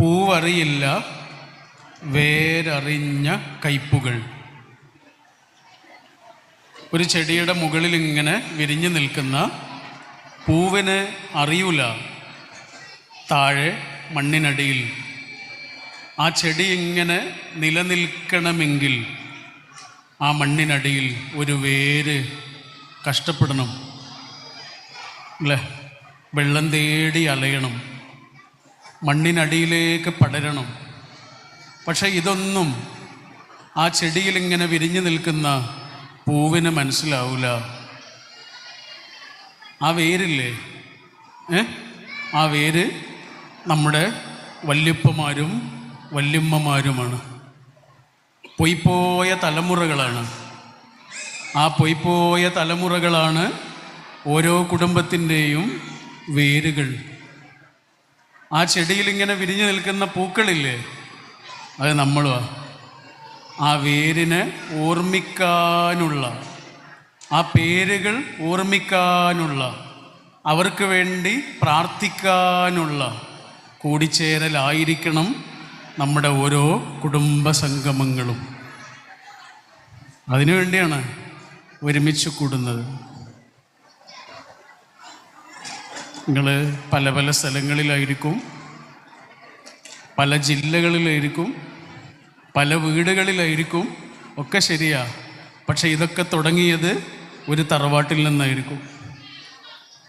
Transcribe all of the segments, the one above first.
പൂവറിയില്ല വേരറിഞ്ഞ കയ്പുകൾ. ഒരു ചെടിയുടെ മുകളിൽ ഇങ്ങനെ വിരിഞ്ഞു നിൽക്കുന്ന പൂവിന് അറിയൂല. താഴെ മണ്ണിനടിയിൽ. ആ ചെടി ഇങ്ങനെ നിലനിൽക്കണമെങ്കിൽ ആ മണ്ണിനടിയിൽ ഒരു വേര് കഷ്ടപ്പെടണം. അല്ലേ വെള്ളം തേടി അലയണം. മണ്ണിനടിയിലേക്ക് പടരണം. പക്ഷെ ഇതൊന്നും ആ ചെടിയിൽ ഇങ്ങനെ വിരിഞ്ഞു നിൽക്കുന്ന പൂവിന് മനസ്സിലാവില്ല ആ വേരില്ലേ? ഏ? ആ വേര് നമ്മുടെ വല്യപ്പമാരും വല്യമ്മമാരുമാണ്. പൊയ്പോയ തലമുറകളാണ്. ആ പൊയ്പോയ തലമുറകളാണ് ഓരോ കുടുംബത്തിന്റെയും വേരുകൾ. ആ ചെടിയിൽ ഇങ്ങനെ വിരിഞ്ഞു നിൽക്കുന്ന പൂക്കളില്ലേ? അത് നമ്മളുവാ. ആ വേരിനെ ഓർമ്മിക്കാനുള്ള ആ പേരുകൾ ഓർമ്മിക്കാനുള്ള അവർക്ക് വേണ്ടി പ്രാർത്ഥിക്കാനുള്ള കൂടിച്ചേരലായിരിക്കണം നമ്മുടെ ഓരോ കുടുംബ സംഗമങ്ങളും അതിനുവേണ്ടിയാണ് ഒരുമിച്ച് കൂടുന്നത്. നിങ്ങൾ പല പല സ്ഥലങ്ങളിലായിരിക്കും പല ജില്ലകളിലായിരിക്കും പല വീടുകളിലായിരിക്കും ഒക്കെ ശരിയാ. പക്ഷെ ഇതൊക്കെ തുടങ്ങിയത് ഒരു തറവാട്ടിൽ നിന്നായിരിക്കും.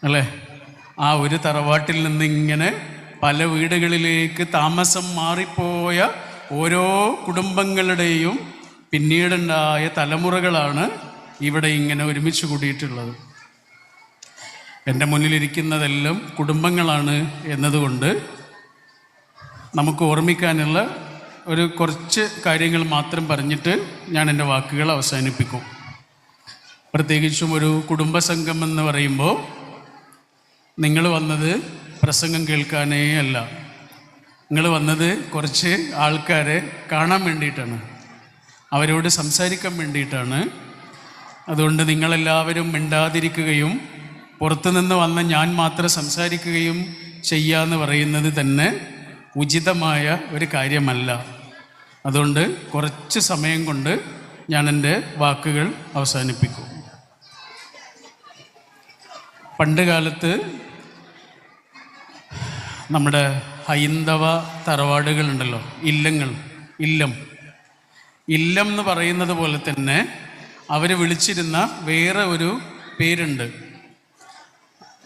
അല്ലേ? ആ ഒരു തറവാട്ടിൽ നിന്ന് ഇങ്ങനെ പല വീടുകളിലേക്ക് താമസം മാറിപ്പോയ ഓരോ കുടുംബങ്ങളുടെയും പിന്നീടുണ്ടായ തലമുറകളാണ് ഇവിടെ ഇങ്ങനെ ഒരുമിച്ച് കൂടിയിട്ടുള്ളത്. എന്റെ മുന്നിലിരിക്കുന്നതെല്ലാം കുടുംബങ്ങളാണ് എന്നതുകൊണ്ട് നമുക്ക് ഓർമ്മിക്കാനുള്ള ഒരു കുറച്ച് കാര്യങ്ങൾ മാത്രം പറഞ്ഞിട്ട് ഞാൻ എന്റെ വാക്കുകൾ അവസാനിപ്പിക്കും. പ്രത്യേകിച്ചും ഒരു കുടുംബസംഘം എന്ന് പറയുമ്പോൾ നിങ്ങൾ വന്നത് പ്രസംഗം കേൾക്കാനേ അല്ല. നിങ്ങൾ വന്നത് കുറച്ച് ആൾക്കാരെ കാണാൻ വേണ്ടിയിട്ടാണ്. അവരോട് സംസാരിക്കാൻ വേണ്ടിയിട്ടാണ്. അതുകൊണ്ട് നിങ്ങളെല്ലാവരും മിണ്ടാതിരിക്കുകയും പുറത്തുനിന്ന് വന്ന ഞാൻ മാത്രം സംസാരിക്കുകയും ചെയ്യാന്ന് പറയുന്നത് തന്നെ ഉചിതമായ ഒരു കാര്യമല്ല. അതുകൊണ്ട് കുറച്ച് സമയം കൊണ്ട് ഞാൻ എന്റെ വാക്കുകൾ അവസാനിപ്പിക്കും. പണ്ട് കാലത്ത് നമ്മുടെ ഹൈന്ദവ തറവാടുകളുണ്ടല്ലോ ഇല്ലങ്ങൾ ഇല്ലം. ഇല്ലം എന്ന് പറയുന്നത് പോലെ തന്നെ അവർ വിളിച്ചിരുന്ന വേറെ ഒരു പേരുണ്ട്.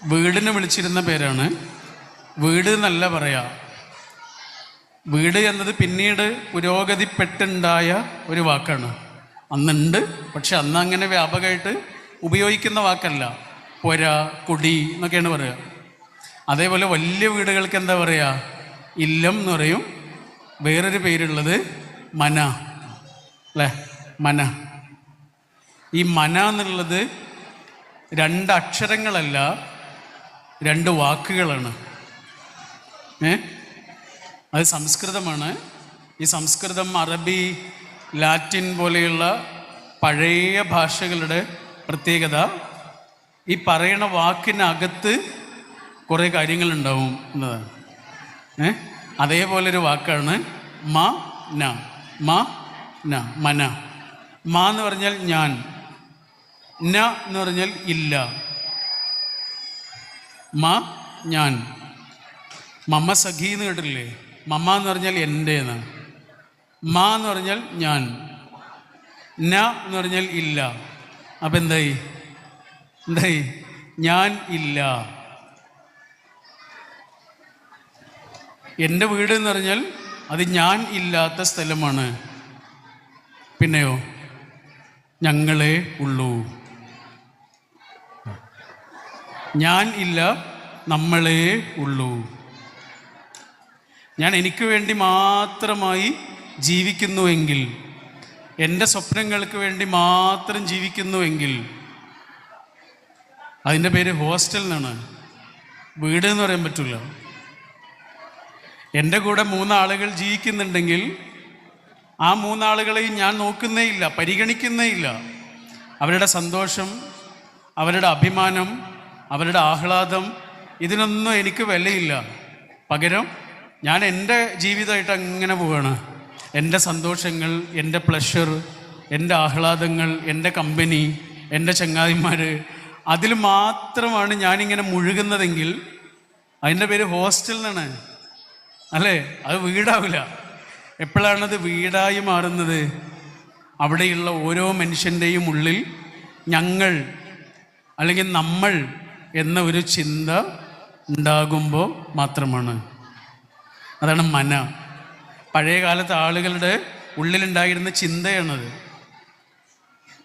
വീടിന് വിളിച്ചിരുന്ന പേരാണ്. വീട് എന്നല്ല പറയാ. വീട് എന്നത് പിന്നീട് പുരോഗതിപ്പെട്ടുണ്ടായ ഒരു വാക്കാണ്. അന്നുണ്ട് പക്ഷെ അന്ന് അങ്ങനെ വ്യാപകമായിട്ട് ഉപയോഗിക്കുന്ന വാക്കല്ല. പൊര കുടി എന്നൊക്കെയാണ് പറയുക അതേപോലെ വലിയ വീടുകൾക്ക് എന്താ പറയുക ഇല്ലം എന്ന് പറയും. വേറൊരു പേരുള്ളത് മന. അല്ലേ? മന. ഈ മന എന്നുള്ളത് രണ്ട് അക്ഷരങ്ങളല്ല രണ്ട് വാക്കുകളാണ്. ഏ? അത് സംസ്കൃതമാണ്. ഈ സംസ്കൃതം അറബി ലാറ്റിൻ പോലെയുള്ള പഴയ ഭാഷകളുടെ പ്രത്യേകത. ഈ പറയണ വാക്കിനകത്ത് കുറേ കാര്യങ്ങളുണ്ടാവും എന്നതാണ്. ഏ? അതേപോലെ ഒരു വാക്കാണ് മ ന. മ ന. മന. മ എന്ന് പറഞ്ഞാൽ ഞാൻ. ന എന്ന് പറഞ്ഞാൽ ഇല്ല. മ ഞാൻ. മമ്മ സഖി എന്ന് കേട്ടില്ലേ മമ്മ എന്ന് പറഞ്ഞാൽ എന്റെ എന്ന് മ എന്ന് പറഞ്ഞാൽ ഞാൻ. ന എന്ന് പറഞ്ഞാൽ ഇല്ല. അപ്പം എന്തായി? എന്തായി? ഞാൻ ഇല്ല. എന്റെ വീട് എന്ന് പറഞ്ഞാൽ അത് ഞാൻ ഇല്ലാത്ത സ്ഥലമാണ്. പിന്നെയോ? ഞങ്ങളെ ഉള്ളൂ. ഞാൻ ഇല്ല നമ്മളേ ഉള്ളൂ. ഞാൻ എനിക്ക് വേണ്ടി മാത്രമായി ജീവിക്കുന്നുവെങ്കിൽ എന്റെ സ്വപ്നങ്ങൾക്ക് വേണ്ടി മാത്രം ജീവിക്കുന്നുവെങ്കിൽ അതിന്റെ പേര് ഹോസ്റ്റൽ എന്നാണ്. വീട് എന്ന് പറയാൻ പറ്റില്ല. എന്റെ കൂടെ മൂന്നാളുകൾ ജീവിക്കുന്നുണ്ടെങ്കിൽ ആ മൂന്നാളുകളെയും ഞാൻ നോക്കുന്നേ ഇല്ല പരിഗണിക്കുന്നേ ഇല്ല അവരുടെ സന്തോഷം അവരുടെ അഭിമാനം അവരുടെ ആഹ്ലാദം ഇതിനൊന്നും എനിക്ക് വിലയില്ല. പകരം ഞാൻ എന്റെ ജീവിതമായിട്ട് അങ്ങനെ പോവാണ്. എന്റെ സന്തോഷങ്ങൾ എന്റെ പ്ലഷർ എന്റെ ആഹ്ലാദങ്ങൾ എന്റെ കമ്പനി എന്റെ ചങ്ങാതിമാർ അതിൽ മാത്രമാണ് ഞാനിങ്ങനെ മുഴുകുന്നതെങ്കിൽ അതിന്റെ പേര് ഹോസ്റ്റൽ എന്നാണ്. അല്ലേ? അത് വീടാവില്ല. എപ്പോഴാണത് വീടായി മാറുന്നത്? അവിടെയുള്ള ഓരോ മനുഷ്യന്റെയും ഉള്ളിൽ ഞങ്ങൾ അല്ലെങ്കിൽ നമ്മൾ എന്ന ഒരു ചിന്ത ഉണ്ടാകുമ്പോൾ മാത്രമാണ്. അതാണ് മന. പഴയ കാലത്ത് ആളുകളുടെ ഉള്ളിലുണ്ടായിരുന്ന ചിന്തയാണത്.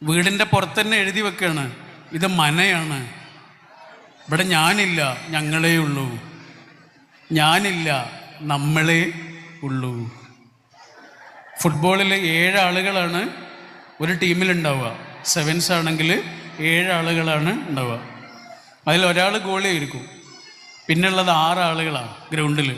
വീടിന്റെ പുറത്ത് തന്നെ എഴുതി വെക്കുകയാണ് ഇത് മനയാണ്. ഇവിടെ ഞാനില്ല ഞങ്ങളേ ഉള്ളൂ. ഞാനില്ല നമ്മളേ ഉള്ളൂ. ഫുട്ബോളിൽ ഏഴ് ആളുകളാണ് ഒരു ടീമിലുണ്ടാവുക. സെവൻസ് ആണെങ്കിൽ ഏഴ് ആളുകളാണ് ഉണ്ടാവുക. അതിൽ ഒരാൾ ഗോളിയായിരിക്കും പിന്നുള്ളത് ആറ് ആളുകളാണ് ഗ്രൗണ്ടിൽ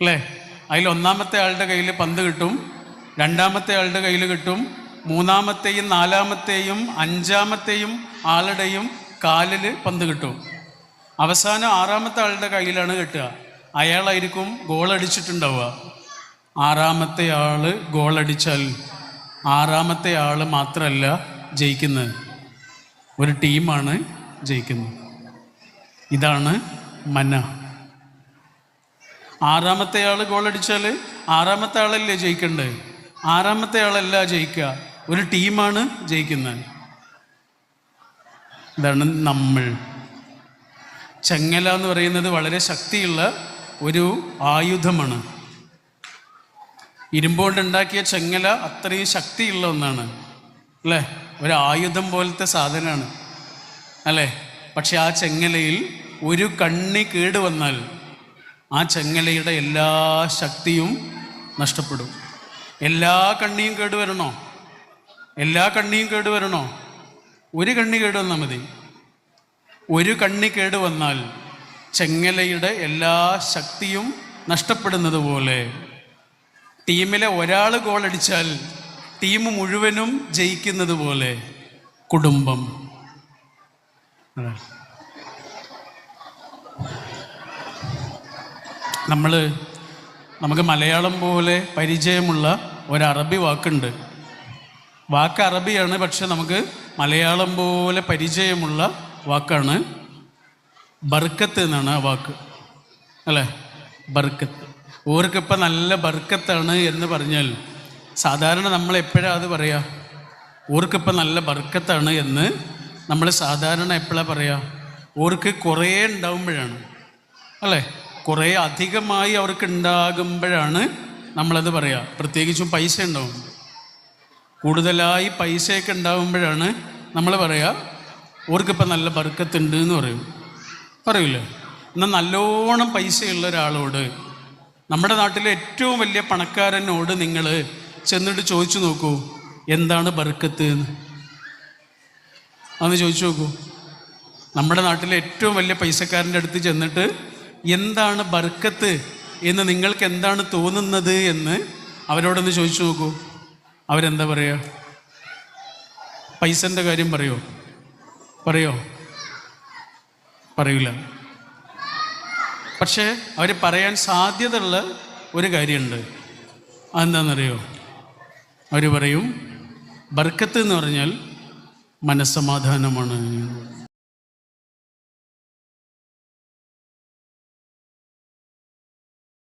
അല്ലേ? അതിൽ ഒന്നാമത്തെ ആളുടെ കയ്യിൽ പന്ത് കിട്ടും രണ്ടാമത്തെ ആളുടെ കയ്യിൽ കിട്ടും മൂന്നാമത്തെയും നാലാമത്തെയും അഞ്ചാമത്തെയും ആളുടെയും കാലിൽ പന്ത് കിട്ടും. അവസാനം ആറാമത്തെ ആളുടെ കയ്യിലാണ് കിട്ടുക. അയാളായിരിക്കും ഗോളടിച്ചിട്ടുണ്ടാവുക ആറാമത്തെ ആൾ ഗോളടിച്ചാൽ ആറാമത്തെ ആൾ മാത്രമല്ല ജയിക്കുന്നത്. ഒരു ടീമാണ് ജയിക്കുന്നത്. ഇതാണ് മന ആറാമത്തെ ആൾ ഗോളടിച്ചാൽ ആറാമത്തെ ആളല്ലേ ജയിക്കണ്ടേ? ആറാമത്തെ ആളല്ല ജയിക്കുക ഒരു ടീമാണ് ജയിക്കുന്നത്. ഇതാണ് നമ്മൾ. ചങ്ങല എന്ന് പറയുന്നത് വളരെ ശക്തിയുള്ള ഒരു ആയുധമാണ്. ഇരുമ്പോണ്ട് ഉണ്ടാക്കിയ ചെങ്ങല അത്രയും ശക്തിയുള്ള ഒന്നാണ്. അല്ലേ? ഒരു ആയുധം പോലത്തെ സാധനമാണ്. അല്ലേ? പക്ഷെ ആ ചെങ്ങലയിൽ ഒരു കണ്ണി കേട് വന്നാൽ ആ ചെങ്ങലയുടെ എല്ലാ ശക്തിയും നഷ്ടപ്പെടും. എല്ലാ കണ്ണിയും കേട് വരണോ? എല്ലാ കണ്ണിയും കേട് വരണോ? ഒരു കണ്ണി കേട് വന്നാൽ മതി. ഒരു കണ്ണി കേട് വന്നാൽ ചെങ്ങലയുടെ എല്ലാ ശക്തിയും നഷ്ടപ്പെടുന്നത് പോലെ ടീമിലെ ഒരാൾ ഗോളടിച്ചാൽ ടീം മുഴുവനും ജയിക്കുന്നത് പോലെ കുടുംബം. നമ്മൾ നമുക്ക് മലയാളം പോലെ പരിചയമുള്ള ഒരു അറബി വാക്കുണ്ട്. വാക്ക് അറബിയാണ് പക്ഷെ നമുക്ക് മലയാളം പോലെ പരിചയമുള്ള വാക്കാണ് ബർക്കത്ത് എന്നാണ് ആ വാക്ക്. അല്ലേ? ബർക്കത്ത്. ഓർക്കിപ്പോൾ നല്ല ബർക്കത്താണ് എന്ന് പറഞ്ഞാൽ സാധാരണ നമ്മൾ എപ്പോഴാണ് അത് പറയുക ഓർക്കിപ്പോൾ നല്ല ബർക്കത്താണ് എന്ന് നമ്മൾ സാധാരണ എപ്പോഴാണ് പറയുക ഓർക്ക് കുറേ ഉണ്ടാകുമ്പോഴാണ് അല്ലേ? കുറേ അധികമായി അവർക്ക് ഉണ്ടാകുമ്പോഴാണ് നമ്മളത് പറയുക പ്രത്യേകിച്ചും പൈസ ഉണ്ടാവും. കൂടുതലായി പൈസയൊക്കെ ഉണ്ടാകുമ്പോഴാണ് നമ്മൾ പറയുക ഓർക്കിപ്പോൾ നല്ല ബർക്കത്തുണ്ട് എന്ന് പറയും. പറയൂലേ? എന്നാൽ നല്ലോണം പൈസയുള്ള ഒരാളോട് നമ്മുടെ നാട്ടിലെ ഏറ്റവും വലിയ പണക്കാരനോട് നിങ്ങൾ ചെന്നിട്ട് ചോദിച്ചു നോക്കൂ എന്താണ് ബർക്കത്ത്? എന്ന് അതൊന്ന് ചോദിച്ചു നോക്കൂ. നമ്മുടെ നാട്ടിലെ ഏറ്റവും വലിയ പൈസക്കാരന്റെ അടുത്ത് ചെന്നിട്ട് എന്താണ് ബർക്കത്ത് എന്ന് നിങ്ങൾക്ക് എന്താണ് തോന്നുന്നത് എന്ന് അവരോടൊന്ന് ചോദിച്ചു നോക്കൂ. അവരെന്താ പറയുക പൈസന്റെ കാര്യം പറയോ? പറയോ? പറയൂല. പക്ഷേ അവർ പറയാൻ സാധ്യതയുള്ള ഒരു കാര്യമുണ്ട്. അതെന്താണെന്നറിയോ? അവർ പറയും ബർക്കത്ത് എന്ന് പറഞ്ഞാൽ മനസ്സമാധാനമാണ്.